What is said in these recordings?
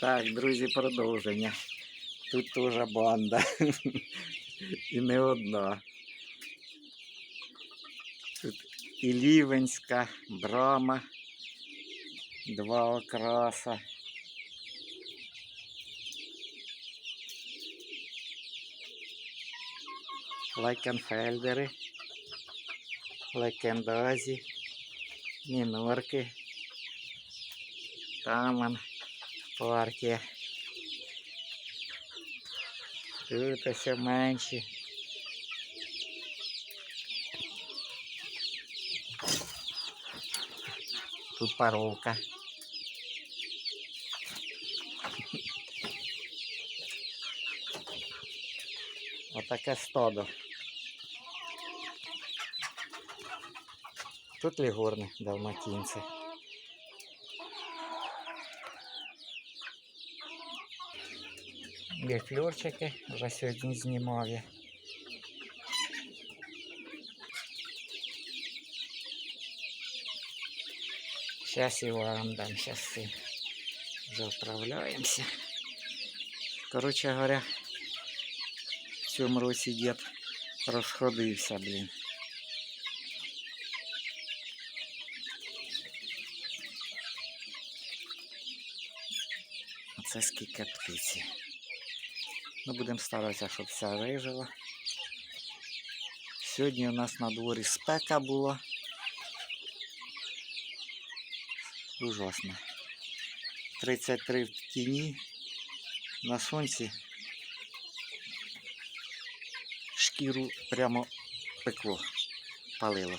Так, друзі, продовження. Тут теж банда. І не одна. Тут і Лівенська, Брама, два окраса. Лайкенфельдери, Лайкендазі, Мінорки, Таман, партія. Тут ось менші. Тут паровка. Отаке стадо. Тут лігорни далматинці. Є флюрчики, вже сьогодні знімав я. Сейчас его вам дам, сейчас вже вправляємося. Коротше говоря, в цьому році дід розходився, блін. Оце скільки птиці. Ну, будемо старатися, щоб вся вижила. Сьогодні у нас на дворі спека була. Ужасно. 33 в тіні. На сонці шкіру прямо пекло, палило.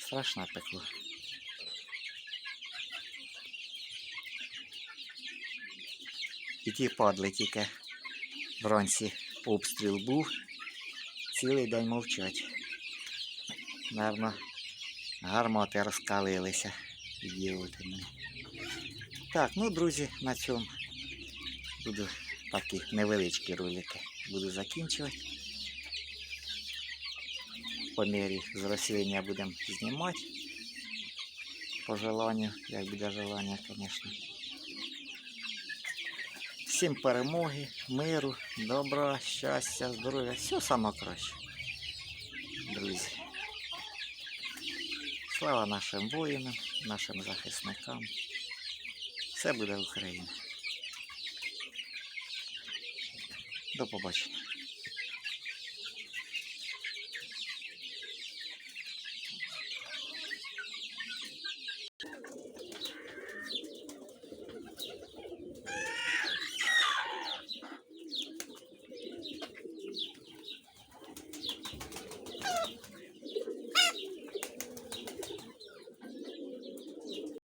Страшне пекло. І ті падли тільки вранці обстріл був. Цілий день мовчать. Наверно, гармати розкалилися. Ідіоти. мені. Так, ну, друзі, на цьому буду такі невеличкі ролики. Буду закінчувати. По мірі зросління будемо знімати. По желанню, як буде желання, звісно. Всім перемоги, миру, добра, щастя, здоров'я, все саме краще. Друзі. Слава нашим воїнам, нашим захисникам. Все буде Україна. До побачення.